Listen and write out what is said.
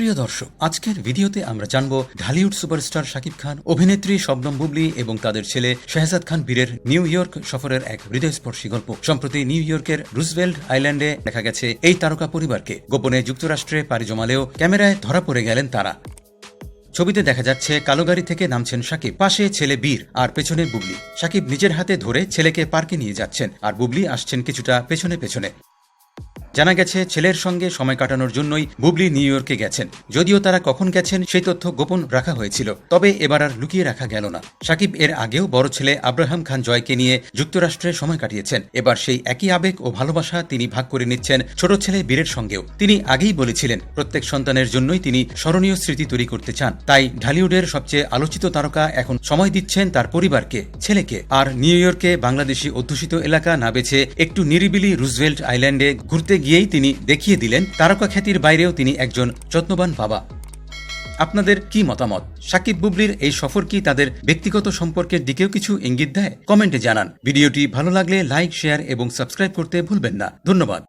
প্রিয় দর্শক, আজকের ভিডিওতে আমরা জানব ঢালিউড সুপারস্টার শাকিব খান, অভিনেত্রী শবনম বুবলি এবং তাদের ছেলে শাহজাদ খান বীরের নিউ ইয়র্ক সফরের এক হৃদয়স্পর্শী গল্প। সম্প্রতি নিউ ইয়র্কের রুজভেল্ট আইল্যান্ডে দেখা গেছে এই তারকা পরিবারকে। গোপনে যুক্তরাষ্ট্রে পাড়ি জমালেও ক্যামেরায় ধরা পড়ে গেলেন তারা। ছবিতে দেখা যাচ্ছে কালো গাড়ি থেকে নামছেন সাকিব পাশে ছেলে বীর আর পেছনে বুবলি। সাকিব নিজের হাতে ধরে ছেলেকে পার্কে নিয়ে যাচ্ছেন, আর বুবলি আসছেন কিছুটা পেছনে পেছনে। জানা গেছে, ছেলের সঙ্গে সময় কাটানোর জন্যই বুবলি নিউ ইয়র্কে গেছেন। যদিও তারা কখন গেছেন, সেই তথ্য গোপন রাখা হয়েছিল। তবে এবার আর লুকিয়ে রাখা গেল না। সাকিব এর আগেও বড় ছেলে আব্রাহাম খান জয়কে নিয়ে যুক্তরাষ্ট্রে সময় কাটিয়েছেন। এবার সেই একই আবেগ ও ভালোবাসা তিনি ভাগ করে নিচ্ছেন ছোট ছেলে বীরের সঙ্গেও। তিনি আগেই বলেছিলেন, প্রত্যেক সন্তানের জন্যই তিনি স্মরণীয় স্মৃতি তৈরি করতে চান। তাই ঢালিউডের সবচেয়ে আলোচিত তারকা এখন সময় দিচ্ছেন তার পরিবারকে, ছেলেকে। আর নিউ ইয়র্কে বাংলাদেশি অধ্যুষিত এলাকা না বেছে একটু নিরিবিলি রুজভেল্ট আইল্যান্ডে ঘুরতে গিয়েই তিনি দেখিয়ে দিলেন তারকা খ্যাতির বাইরেও তিনি একজন যত্নবান বাবা। আপনাদের কি মতামত? সাকিব বুবলির এই সফর কি তাদের ব্যক্তিগত সম্পর্কের দিকেও কিছু ইঙ্গিত দেয়? কমেন্টে জানান। ভিডিওটি ভালো লাগলে লাইক, শেয়ার এবং সাবস্ক্রাইব করতে ভুলবেন না। ধন্যবাদ।